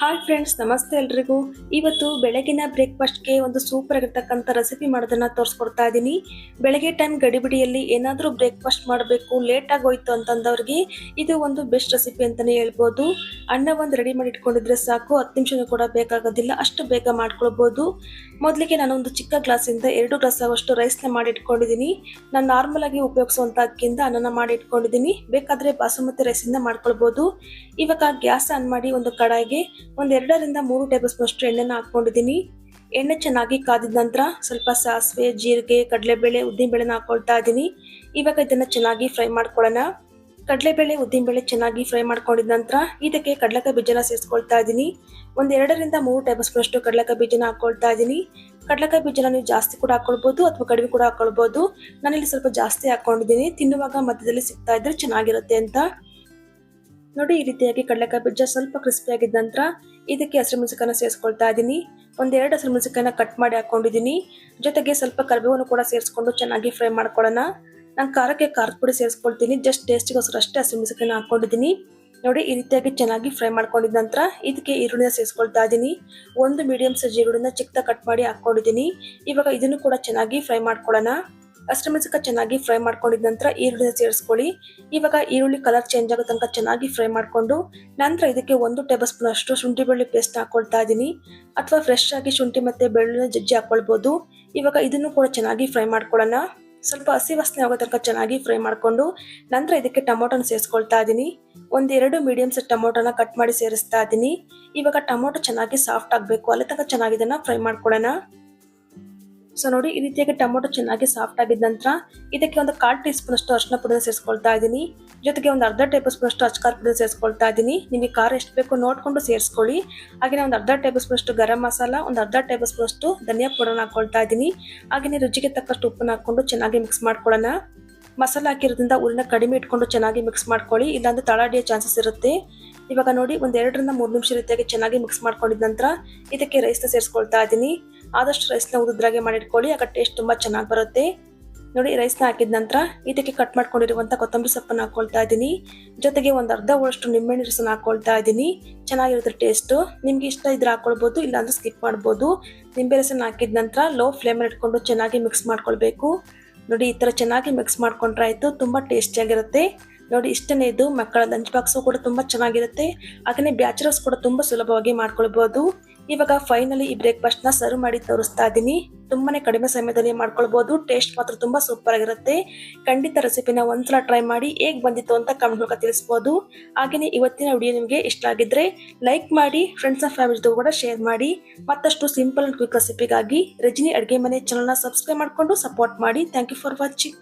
Hi friends ನಮಸ್ತೆ ಎಲ್ರಿಗೂ. ಇವತ್ತು ಬೆಳಗಿನ ಬ್ರೇಕ್ಫಾಸ್ಟ್ಗೆ ಒಂದು ಸೂಪರ್ ಆಗಿರ್ತಕ್ಕಂಥ ರೆಸಿಪಿ ಮಾಡೋದನ್ನ ತೋರಿಸ್ಕೊಡ್ತಾ ಇದ್ದೀನಿ ಬೆಳಗ್ಗೆ ಟೈಮ್ ಗಡಿಬಿಡಿಯಲ್ಲಿ ಏನಾದರೂ ಬ್ರೇಕ್ಫಾಸ್ಟ್ ಮಾಡಬೇಕು ಲೇಟ್ ಆಗೋಯ್ತು ಅಂತಂದವ್ರಿಗೆ ಇದು ಒಂದು ಬೆಸ್ಟ್ ರೆಸಿಪಿ ಅಂತಲೇ ಹೇಳ್ಬೋದು. ಅನ್ನ ಒಂದು ರೆಡಿ ಮಾಡಿ ಇಟ್ಕೊಂಡಿದ್ರೆ ಸಾಕು, ಹತ್ತು ನಿಮಿಷನೂ ಕೂಡ ಬೇಕಾಗೋದಿಲ್ಲ, ಅಷ್ಟು ಬೇಗ ಮಾಡ್ಕೊಳ್ಬೋದು. ಮೊದಲಿಗೆ ನಾನು ಒಂದು ಚಿಕ್ಕ ಗ್ಲಾಸಿಂದ ಎರಡು ಗ್ಲಾಸ್ ಆಗುವಷ್ಟು ರೈಸ್ನ ಮಾಡಿ ಇಟ್ಕೊಂಡಿದ್ದೀನಿ ನಾನು ನಾರ್ಮಲ್ ಆಗಿ ಉಪಯೋಗಿಸುವಂಥ ಅಕ್ಕಿಯಿಂದ ಅನ್ನನ ಮಾಡಿ ಇಟ್ಕೊಂಡಿದ್ದೀನಿ ಬೇಕಾದರೆ ಬಾಸುಮತಿ ರೈಸಿಂದ ಮಾಡ್ಕೊಳ್ಬೋದು. ಇವಾಗ ಗ್ಯಾಸ್ ಆನ್ ಮಾಡಿ ಒಂದು ಕಡಾಯಿಗೆ ಒಂದು ಎರಡರಿಂದ ಮೂರು ಟೇಬಲ್ ಸ್ಪೂನ್ ಅಷ್ಟು ಎಣ್ಣೆನ ಹಾಕೊಂಡಿದ್ದೀನಿ ಎಣ್ಣೆ ಚೆನ್ನಾಗಿ ಕಾದಿದ ನಂತರ ಸ್ವಲ್ಪ ಸಾಸಿವೆ, ಜೀರಿಗೆ, ಕಡಲೆಬೇಳೆ, ಉದ್ದಿನಬೇಳೆನ ಹಾಕೊಳ್ತಾ ಇದ್ದೀನಿ. ಇವಾಗ ಇದನ್ನ ಚೆನ್ನಾಗಿ ಫ್ರೈ ಮಾಡ್ಕೊಳ್ಳೋಣ. ಕಡಲೆಬೇಳೆ, ಉದ್ದಿನಬೇಳೆ ಚೆನ್ನಾಗಿ ಫ್ರೈ ಮಾಡ್ಕೊಂಡಿದ ನಂತರ ಇದಕ್ಕೆ ಕಡಲೆಕಾಯಿ ಬೀಜನ ಸೇರಿಸ್ಕೊಳ್ತಾ ಇದ್ದೀನಿ. ಒಂದೆರಡರಿಂದ ಮೂರು ಟೇಬಲ್ ಸ್ಪೂನ್ ಅಷ್ಟು ಕಡಲೆಕಾಯಿ ಬೀಜನ ಹಾಕೊಳ್ತಾ ಇದ್ದೀನಿ. ಕಡಲೆಕಾಯಿ ಬೀಜನ ನೀವು ಜಾಸ್ತಿ ಕೂಡ ಹಾಕೊಳ್ಬೋದು ಅಥವಾ ಕಡಿಮೆ ಕೂಡ ಹಾಕೊಳ್ಬೋದು. ನಾನಿಲ್ಲಿ ಸ್ವಲ್ಪ ಜಾಸ್ತಿ ಹಾಕೊಂಡಿದ್ದೀನಿ. ತಿನ್ನುವಾಗ ಮಧ್ಯದಲ್ಲಿ ಸಿಗ್ತಾ ಇದ್ರೆ ಚೆನ್ನಾಗಿರುತ್ತೆ ಅಂತ. ನೋಡಿ, ಈ ರೀತಿಯಾಗಿ ಕಡಲೆಕಾಯಿ ಬೀಜ ಸ್ವಲ್ಪ ಕ್ರಿಸ್ಪಿ ಆಗಿದ ನಂತರ ಇದಕ್ಕೆ ಹಸಿರು ಮೆಣಸಿಕಾಯನ್ನ ಸೇರಿಸ್ಕೊಳ್ತಾ ಇದ್ದೀನಿ. ಒಂದೆರಡು ಹಸಿರು ಮೆಣಸಿಕಾಯನ್ನ ಕಟ್ ಮಾಡಿ ಹಾಕೊಂಡಿದ್ದೀನಿ. ಜೊತೆಗೆ ಸ್ವಲ್ಪ ಕರಿಬೇವನ್ನು ಕೂಡ ಸೇರಿಸ್ಕೊಂಡು ಚೆನ್ನಾಗಿ ಫ್ರೈ ಮಾಡ್ಕೊಳ್ಳೋಣ. ನಾನು ಖಾರಕ್ಕೆ ಖಾರದ ಪುಡಿ ಸೇರಿಸ್ಕೊಳ್ತೀನಿ. ಜಸ್ಟ್ ಟೇಸ್ಟಿಗೋಸ್ಕರ ಅಷ್ಟೇ ಹಸಿರು ಮೆಣಸಿಕಾಯನ್ನ ಹಾಕೊಂಡಿದ್ದೀನಿ. ನೋಡಿ, ಈ ರೀತಿಯಾಗಿ ಚೆನ್ನಾಗಿ ಫ್ರೈ ಮಾಡ್ಕೊಂಡಿದ ನಂತರ ಇದಕ್ಕೆ ಈರುಳ್ಳಿನ ಸೇರಿಸ್ಕೊಳ್ತಾ ಇದ್ದೀನಿ. ಒಂದು ಮೀಡಿಯಂ ಸೈಜ್ ಈರುಳ್ಳಿನ ಚಿಕ್ಕದಾಗಿ ಕಟ್ ಮಾಡಿ ಹಾಕ್ಕೊಂಡಿದ್ದೀನಿ ಇವಾಗ ಇದನ್ನು ಕೂಡ ಚೆನ್ನಾಗಿ ಫ್ರೈ ಮಾಡ್ಕೊಳ್ಳೋಣ. ಹಸಿಮೆಣಸಿಕಾಯಿ ಚೆನ್ನಾಗಿ ಫ್ರೈ ಮಾಡ್ಕೊಂಡಿದ ನಂತರ ಈರುಳ್ಳಿನ ಸೇರಿಸ್ಕೊಳ್ಳಿ. ಇವಾಗ ಈರುಳ್ಳಿ ಕಲರ್ ಚೇಂಜ್ ಆಗೋ ತನಕ ಚೆನ್ನಾಗಿ ಫ್ರೈ ಮಾಡಿಕೊಂಡು, ನಂತರ ಇದಕ್ಕೆ ಒಂದು ಟೇಬಲ್ ಸ್ಪೂನ್ ಅಷ್ಟು ಶುಂಠಿ ಬೆಳ್ಳುಳ್ಳಿ ಪೇಸ್ಟ್ ಹಾಕೊಳ್ತಾ ಇದ್ದೀನಿ ಅಥವಾ ಫ್ರೆಶ್ ಆಗಿ ಶುಂಠಿ ಮತ್ತೆ ಬೆಳ್ಳುಳ್ಳಿನ ಜಜ್ಜಿ ಹಾಕ್ಕೊಳ್ಬೋದು ಇವಾಗ ಇದನ್ನು ಕೂಡ ಚೆನ್ನಾಗಿ ಫ್ರೈ ಮಾಡ್ಕೊಳ್ಳೋಣ. ಸ್ವಲ್ಪ ಹಸಿ ವಾಸನೆ ಆಗೋ ತನಕ ಚೆನ್ನಾಗಿ ಫ್ರೈ ಮಾಡಿಕೊಂಡು, ನಂತರ ಇದಕ್ಕೆ ಟೊಮೊಟೊನ ಸೇರಿಸ್ಕೊಳ್ತಾ ಇದ್ದೀನಿ ಒಂದೆರಡು ಮೀಡಿಯಮ್ ಸೈಜ್ ಟೊಮೊಟೊನ ಕಟ್ ಮಾಡಿ ಸೇರಿಸ್ತಾ ಇದ್ದೀನಿ ಇವಾಗ ಟೊಮೊಟೊ ಚೆನ್ನಾಗಿ ಸಾಫ್ಟ್ ಆಗಬೇಕು. ಅಲ್ಲಿ ತನಕ ಚೆನ್ನಾಗಿ ಇದನ್ನ ಫ್ರೈ ಮಾಡ್ಕೊಳ್ಳೋಣ. ಸೊ ನೋಡಿ, ಈ ರೀತಿಯಾಗಿ ಟೊಮೊಟೊ ಚೆನ್ನಾಗಿ ಸಾಫ್ಟ್ ಆಗಿದ ನಂತರ ಇದಕ್ಕೆ ಒಂದು ಕಾಲು ಟೀ ಸ್ಪೂನ್ ಅಷ್ಟು ಅರಿಶಿನ ಪುಡಿನ ಸೇರಿಸ್ಕೊಳ್ತಾ ಇದ್ದೀನಿ. ಜೊತೆಗೆ ಒಂದು ಅರ್ಧ ಟೇಬಲ್ ಸ್ಪೂನ್ ಅಷ್ಟು ಅಚ್ಕಾರ ಪುಡಿನ ಸೇರಿಸ್ಕೊಳ್ತಾ ಇದ್ದೀನಿ. ನಿಮಗೆ ಖಾರ ಎಷ್ಟು ಬೇಕೋ ನೋಡ್ಕೊಂಡು ಸೇರಿಸ್ಕೊಳ್ಳಿ. ಹಾಗೆ ಒಂದು ಅರ್ಧ ಟೇಬಲ್ ಸ್ಪೂನ್ ಗರಂ ಮಸಾಲ, ಒಂದು ಅರ್ಧ ಟೇಬಲ್ ಸ್ಪೂನ್ ಅಷ್ಟು ಧನಿಯಾ ಪುಡಿನ ಹಾಕೊಳ್ತಾ ಇದ್ದೀನಿ. ಹಾಗೆ ರುಚಿಗೆ ತಕ್ಕಷ್ಟು ಉಪ್ಪನ್ನ ಹಾಕೊಂಡು ಚೆನ್ನಾಗಿ ಮಿಕ್ಸ್ ಮಾಡ್ಕೊಳ್ಳೋಣ. ಮಸಾಲ ಹಾಕಿರೋದ್ರಿಂದ ಉರಿನ ಕಡಿಮೆ ಇಟ್ಕೊಂಡು ಚೆನ್ನಾಗಿ ಮಿಕ್ಸ್ ಮಾಡ್ಕೊಳ್ಳಿ. ಇಲ್ಲಾಂದ್ರೆ ತಳಾಡಿಯೋ ಚಾನ್ಸಸ್ ಇರುತ್ತೆ. ಇವಾಗ ನೋಡಿ ಒಂದು ಎರಡರಿಂದ ಮೂರು ನಿಮಿಷ ರೀತಿಯಾಗಿ ಚೆನ್ನಾಗಿ ಮಿಕ್ಸ್ ಮಾಡ್ಕೊಂಡಿದ ನಂತರ ಇದಕ್ಕೆ ರೈಸ್ನ ಸೇರಿಸ್ಕೊಳ್ತಾ ಇದ್ದೀನಿ. ಆದಷ್ಟು ರೈಸ್ನ ಉದುದ್ರಾಗೆ ಮಾಡಿಟ್ಕೊಳ್ಳಿ, ಆಗ ಟೇಸ್ಟ್ ತುಂಬ ಚೆನ್ನಾಗಿ ಬರುತ್ತೆ. ನೋಡಿ, ರೈಸ್ನ ಹಾಕಿದ ನಂತರ ಇದಕ್ಕೆ ಕಟ್ ಮಾಡ್ಕೊಂಡಿರುವಂಥ ಕೊತ್ತಂಬರಿ ಸೊಪ್ಪನ್ನು ಹಾಕ್ಕೊಳ್ತಾ ಇದ್ದೀನಿ. ಜೊತೆಗೆ ಒಂದು ಅರ್ಧ ಹೋಳಷ್ಟು ನಿಂಬೆಹಣ್ಣು ರಸನ ಹಾಕ್ಕೊಳ್ತಾ ಇದ್ದೀನಿ. ಚೆನ್ನಾಗಿರುತ್ತೆ ಟೇಸ್ಟು ನಿಮ್ಗೆ ಇಷ್ಟ ಇದ್ರೆ ಹಾಕ್ಕೊಳ್ಬೋದು ಇಲ್ಲಾಂದ್ರೆ ಸ್ಕಿಪ್ ಮಾಡ್ಬೋದು. ನಿಂಬೆ ರಸನ ಹಾಕಿದ ನಂತರ ಲೋ ಫ್ಲೇಮಲ್ಲಿ ಇಟ್ಕೊಂಡು ಚೆನ್ನಾಗಿ ಮಿಕ್ಸ್ ಮಾಡ್ಕೊಳ್ಬೇಕು. ನೋಡಿ, ಈ ಥರ ಚೆನ್ನಾಗಿ ಮಿಕ್ಸ್ ಮಾಡ್ಕೊಂಡ್ರೆ ಆಯಿತು, ತುಂಬ ಟೇಸ್ಟಿಯಾಗಿರುತ್ತೆ ನೋಡಿ, ಇಷ್ಟನೇ ಇದು. ಮಕ್ಕಳ ಲಂಚ್ ಬಾಕ್ಸು ಕೂಡ ತುಂಬ ಚೆನ್ನಾಗಿರುತ್ತೆ. ಹಾಗೆಯೇ ಬ್ಯಾಚುಲರ್ಸ್ ಕೂಡ ತುಂಬ ಸುಲಭವಾಗಿ ಮಾಡ್ಕೊಳ್ಬೋದು. ಇವಾಗ ಫೈನಲಿ ಈ ಬ್ರೇಕ್ಫಾಸ್ಟ್ನ ಸರ್ವ್ ಮಾಡಿ ತೋರಿಸ್ತಾ ಇದ್ದೀನಿ ತುಂಬಾನೇ ಕಡಿಮೆ ಸಮಯದಲ್ಲಿ ಮಾಡ್ಕೊಳ್ಬಹುದು ಟೇಸ್ಟ್ ಮಾತ್ರ ತುಂಬಾ ಸೂಪರ್ ಆಗಿರುತ್ತೆ. ಖಂಡಿತ ರೆಸಿಪಿನ ಒಂದ್ಸಲ ಟ್ರೈ ಮಾಡಿ ಹೇಗ್ ಬಂದಿತ್ತು ಅಂತ ಕಮೆಂಟ್ ಮೂಲಕ ತಿಳಿಸಬಹುದು ಹಾಗೆಯೇ ಇವತ್ತಿನ ವಿಡಿಯೋ ನಿಮಗೆ ಇಷ್ಟ ಆಗಿದ್ರೆ ಲೈಕ್ ಮಾಡಿ ಫ್ರೆಂಡ್ಸ್ ಅಂಡ್ ಫ್ಯಾಮಿಲಿ ಜೊತೆ ಕೂಡ ಶೇರ್ ಮಾಡಿ. ಮತ್ತಷ್ಟು ಸಿಂಪಲ್ ಅಂಡ್ ಕ್ವಿಕ್ ರೆಸಿಪಿಗಾಗಿ ರಜಿನಿ ಅಡುಗೆ ಮನೆ ಚಾನಲ್ನ ಸಬ್ಸ್ಕ್ರೈಬ್ ಮಾಡ್ಕೊಂಡು ಸಪೋರ್ಟ್ ಮಾಡಿ. Thank you for watching